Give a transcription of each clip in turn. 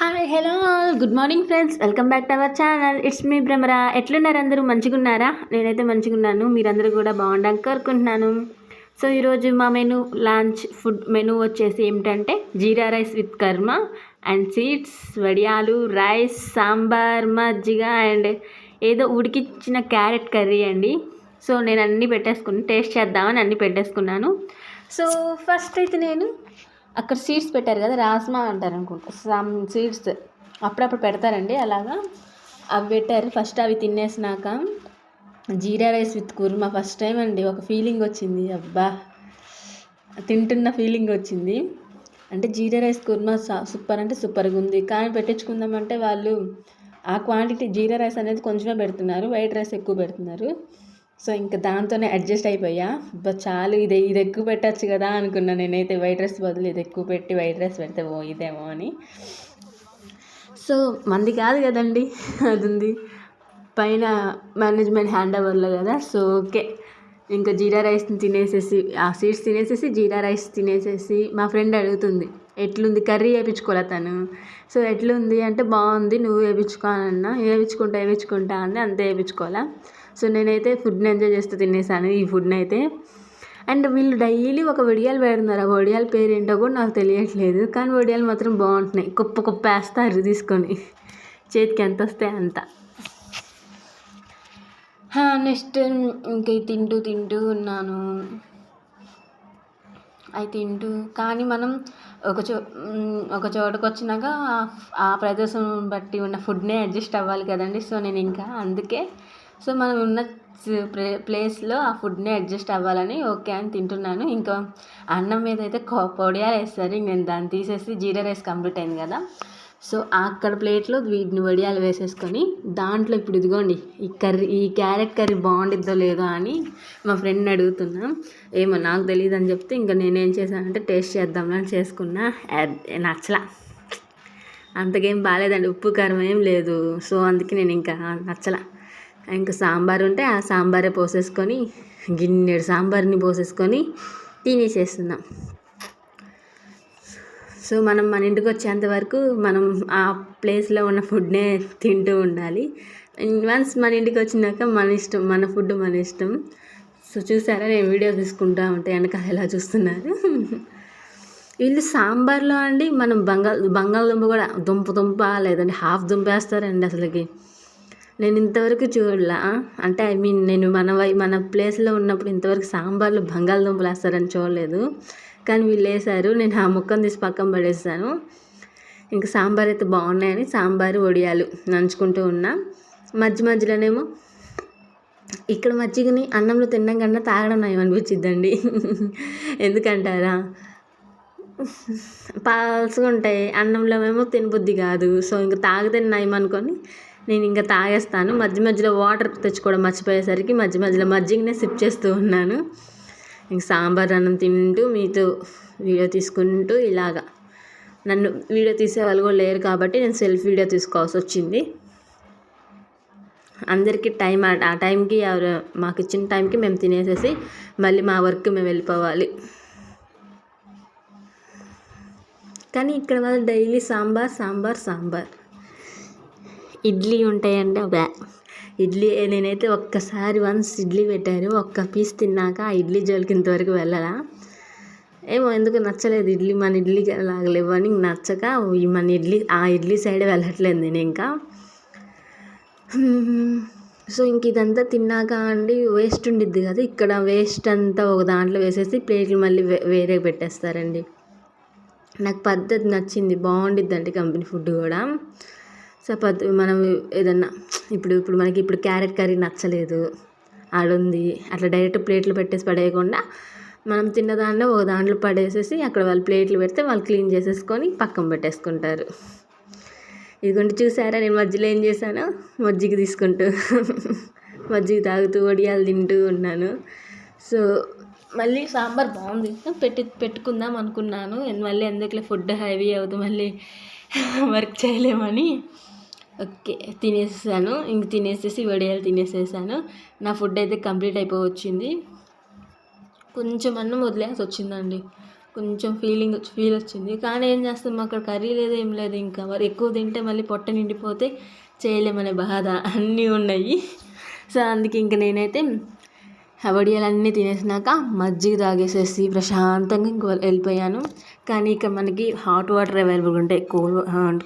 Hi hello good morning friends welcome back to our channel it's మీ భ్రమరా ఎట్లున్నారు అందరూ? మంచిగున్నారా? నేనైతే మంచిగున్నాను. మీరందరూ కూడా బాగుండాలని కోరుకుంటున్నాను. సో ఈరోజు మా మెను లంచ్ ఫుడ్ మెను వచ్చేసి ఏమిటంటే jeera rice with kurma and seeds వడియాలు రైస్ సాంబార్ మజ్జిగ అండ్ ఏదో ఉడికిచ్చిన క్యారెట్ కర్రీ అండి. సో నేను అన్నీ పెట్టేసుకుని టేస్ట్ చేద్దామని అన్నీ పెట్టేసుకున్నాను. సో ఫస్ట్ అయితే నేను అక్కడ సీడ్స్ పెట్టారు కదా రాస్మా అంటారు అనుకుంటా. సమ్ సీడ్స్ అప్పుడప్పుడు పెడతారండి అలాగా. అవి పెట్టారు ఫస్ట్ అవి తినేసినాక jeera rice with kurma first time అండి ఒక ఫీలింగ్ వచ్చింది అబ్బా. తింటున్న ఫీలింగ్ వచ్చింది. అంటే జీరా రైస్ కుర్మా సూపర్ అంటే సూపర్గా ఉంది. కానీ పెట్టించుకుందామంటే వాళ్ళు ఆ క్వాంటిటీ జీరా రైస్ అనేది కొంచెమే పెడుతున్నారు వైట్ రైస్ ఎక్కువ పెడుతున్నారు. సో ఇంకా దాంతోనే అడ్జస్ట్ అయిపోయా. బట్ చాలు ఇది ఇది ఎక్కువ పెట్టచ్చు కదా అనుకున్నా నేనైతే వైట్ రైస్ బదులు ఇది ఎక్కువ పెట్టి వైట్ రైస్ పెడితే ఓ ఇదేమో అని. సో మంది కాదు కదండి అది ఉంది పైన మేనేజ్మెంట్ హ్యాండ్ ఓవర్లో కదా సో ఓకే. ఇంకా జీరా రైస్ని తినేసేసి ఆ సీడ్స్ తినేసేసి జీరా రైస్ తినేసేసి మా ఫ్రెండ్ అడుగుతుంది ఎట్లుంది కర్రీ వేయించుకోలే తను? సో ఎట్లుంది అంటే బాగుంది నువ్వు వేయించుకోనన్నా వేయించుకుంటా వేయించుకుంటా అని అంతే వేయించుకోవాలా సో నేనైతే ఫుడ్ని ఎంజాయ్ చేస్తూ తినేసాను ఈ ఫుడ్ని అయితే. అండ్ వీళ్ళు డైలీ ఒక వడియాలు పెడుతున్నారు. ఆ వడియాల పేరు ఏంటో కూడా నాకు తెలియట్లేదు. కానీ వడియాలు మాత్రం బాగుంటున్నాయి. కుప్ప కుప్ప వేస్తారు తీసుకొని. చేతికి ఎంత వస్తే అంత. నెక్స్ట్ ఇంక తింటూ తింటూ ఉన్నాను. అవి తింటూ. కానీ మనం ఒక చో ఒక చోటకు వచ్చినాక ఆ ప్రదేశం బట్టి ఉన్న ఫుడ్నే అడ్జస్ట్ అవ్వాలి కదండి. సో నేను ఇంకా అందుకే సో మనం ఉన్న ప్లేస్లో ఆ ఫుడ్ని అడ్జస్ట్ అవ్వాలని ఓకే అని తింటున్నాను. ఇంకా అన్నం మీద అయితే పొడియాలు వేస్తారు నేను దాన్ని తీసేసి జీరా రైస్ కంప్లీట్ అయింది కదా. సో అక్కడ ప్లేట్లో వీటిని వడియాలు వేసేసుకొని దాంట్లో ఇప్పుడు ఇదిగోండి ఈ కర్రీ ఈ క్యారెట్ కర్రీ బాగుండిద్దో లేదో అని మా ఫ్రెండ్ని అడుగుతున్నా. ఏమో నాకు తెలియదు అని చెప్తే ఇంకా నేనేం చేశానంటే టేస్ట్ చేద్దామని చేసుకున్నా. నచ్చలా. అంతకేం బాగాలేదండి ఉప్పు కారం ఏం లేదు. సో అందుకే నేను ఇంకా నచ్చలా. ఇంకా సాంబార్ ఉంటే ఆ సాంబారే పోసేసుకొని గిన్నెడు సాంబార్ని పోసేసుకొని తినేసేస్తున్నాం. సో మనం మన ఇంటికి వచ్చేంత వరకు మనం ఆ ప్లేస్లో ఉన్న ఫుడ్నే తింటూ ఉండాలి. వన్స్ మన ఇంటికి వచ్చినాక మన ఇష్టం మన ఫుడ్ మన ఇష్టం. సో చూసారా నేను వీడియో తీసుకుంటా ఉంటే వెనక ఎలా చూస్తున్నారు? వీళ్ళు సాంబార్లో అండి మనం బంగాళ బంగాళదుంప కూడా దుంప దుంప లేదంటే హాఫ్ దుంప వేస్తారండి అసలుకి. నేను ఇంతవరకు చూడలా. అంటే ఐ మీన్ నేను మన వై మన ప్లేస్లో ఉన్నప్పుడు ఇంతవరకు సాంబార్లో బంగాళదుంపలు వేస్తారని చూడలేదు. కానీ వీళ్ళు వేసారు నేను ఆ ముక్కను తీసి పక్కన పడేస్తాను ఇంకా సాంబార్ అయితే బాగున్నాయని సాంబార్ వడియాలు నంచుకుంటూ ఉన్నా. మధ్య మధ్యలోనేమో ఇక్కడ మజ్జిగని అన్నంలో తినడం కన్నా తాగడం నయం అనిపించిద్దండి ఎందుకంటారా? పాల్సుగా ఉంటాయి. అన్నంలో ఏమో తినబుద్ధి కాదు. సో ఇంకా తాగితే నయం అనుకొని నేను ఇంకా తాగేస్తాను. మధ్య మధ్యలో వాటర్ తెచ్చుకోవడం మర్చిపోయేసరికి మధ్య మధ్యలో మజ్జిగనే సిప్ చేస్తూ ఉన్నాను. ఇంక సాంబార్ అన్నం తింటూ మీతో వీడియో తీసుకుంటూ ఇలాగా. నన్ను వీడియో తీసే వాళ్ళు కూడా లేరు కాబట్టి నేను సెల్ఫ్ వీడియో తీసుకోవాల్సి వచ్చింది. అందరికీ టైం ఆ టైంకి ఎవరు మాకు ఇచ్చిన టైంకి మేము తినేసేసి మళ్ళీ మా వర్క్ మేము వెళ్ళిపోవాలి. కానీ ఇక్కడ వాళ్ళు డైలీ సాంబార్ సాంబార్ సాంబార్. ఇడ్లీ ఉంటాయండి. బ్యా ఇడ్లీ నేనైతే ఒక్కసారి వన్స్ ఇడ్లీ పెట్టారు ఒక్క పీస్ తిన్నాక ఆ ఇడ్లీ జోలికి ఇంతవరకు వెళ్ళలా? ఏమో ఎందుకు నచ్చలేదు. ఇడ్లీ మన ఇడ్లీ లాగలేవు అని నచ్చక మన ఇడ్లీ ఆ ఇడ్లీ సైడ్ వెళ్ళట్లేదు నేను ఇంకా. సో ఇంక ఇదంతా తిన్నాక అండి వేస్ట్ ఉండిద్ది కదా. ఇక్కడ వేస్ట్ అంతా ఒక దాంట్లో వేసేసి ప్లేట్లు మళ్ళీ వేరే పెట్టేస్తారండి. నాకు పద్ధతి నచ్చింది. బాగుండిద్దండి కంపెనీ ఫుడ్ కూడా. చపాతి మనం ఏదన్నా ఇప్పుడు ఇప్పుడు మనకి ఇప్పుడు క్యారెట్ కర్రీ నచ్చలేదు ఆడుంది అట్లా డైరెక్ట్ ప్లేట్లు పెట్టేసి పడేయకుండా మనం తిన్న దాంట్లో ఒక దాంట్లో పడేసేసి అక్కడ వాళ్ళు ప్లేట్లు పెడితే వాళ్ళు క్లీన్ చేసేసుకొని పక్కన పెట్టేసుకుంటారు. ఇదిగోండి చూసారా? నేను మధ్యలో ఏం చేశాను? మజ్జిగ తీసుకుంటూ మజ్జిగ తాగుతూ వడియాలు తింటూ ఉన్నాను. సో మళ్ళీ సాంబార్ బాగుంది. పెట్టి పెట్టుకుందాం అనుకున్నాను. మళ్ళీ ఎందుకులే ఫుడ్ హెవీ అవుతుంది. మళ్ళీ వర్క్ చేయలేమని. ఓకే తినేసాను ఇంక తినేసేసి వడియాలు తినేసేసాను. నా ఫుడ్ అయితే కంప్లీట్ అయిపోవచ్చింది. కొంచెం అన్నం వదిలేసి వచ్చిందండి. కొంచెం ఫీలింగ్ ఫీల్ వచ్చింది. కానీ ఏం చేస్తాం అక్కడ కర్రీ లేదు ఏం లేదు. ఇంకా మరి ఎక్కువ తింటే మళ్ళీ పొట్ట నిండిపోతే చేయలేమనే బాధ అన్నీ ఉన్నాయి. సో అందుకే ఇంక నేనైతే వడియాలన్నీ తినేసినాక మజ్జిగ తాగేసేసి ప్రశాంతంగా ఇంకో వెళ్ళిపోయాను. కానీ ఇక మనకి హాట్ వాటర్ అవైలబుల్ ఉంటాయి కూల్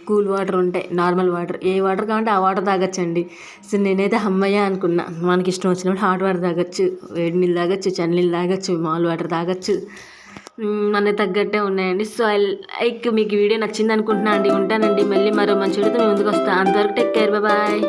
కూల్ వాటర్ ఉంటాయి నార్మల్ వాటర్ ఏ వాటర్ కావాలంటే ఆ వాటర్ తాగొచ్చండి. సో నేనైతే అమ్మయ్య అనుకున్నా మనకి ఇష్టం వచ్చినప్పుడు హాట్ వాటర్ తాగొచ్చు వేడి నీళ్ళు తాగొచ్చు చల్ల నీళ్ళు తాగొచ్చు మామూలు వాటర్ తాగొచ్చు. మన మనకి తగ్గట్టే ఉన్నాయండి. సో ఐ లైక్ మీకు వీడియో నచ్చింది అనుకుంటున్నా అండి. ఉంటానండి. మళ్ళీ మరో మంచి వీడియోతో మీ ముందుకు వస్తాను అంతవరకు టేక్ కేర్ బాయ్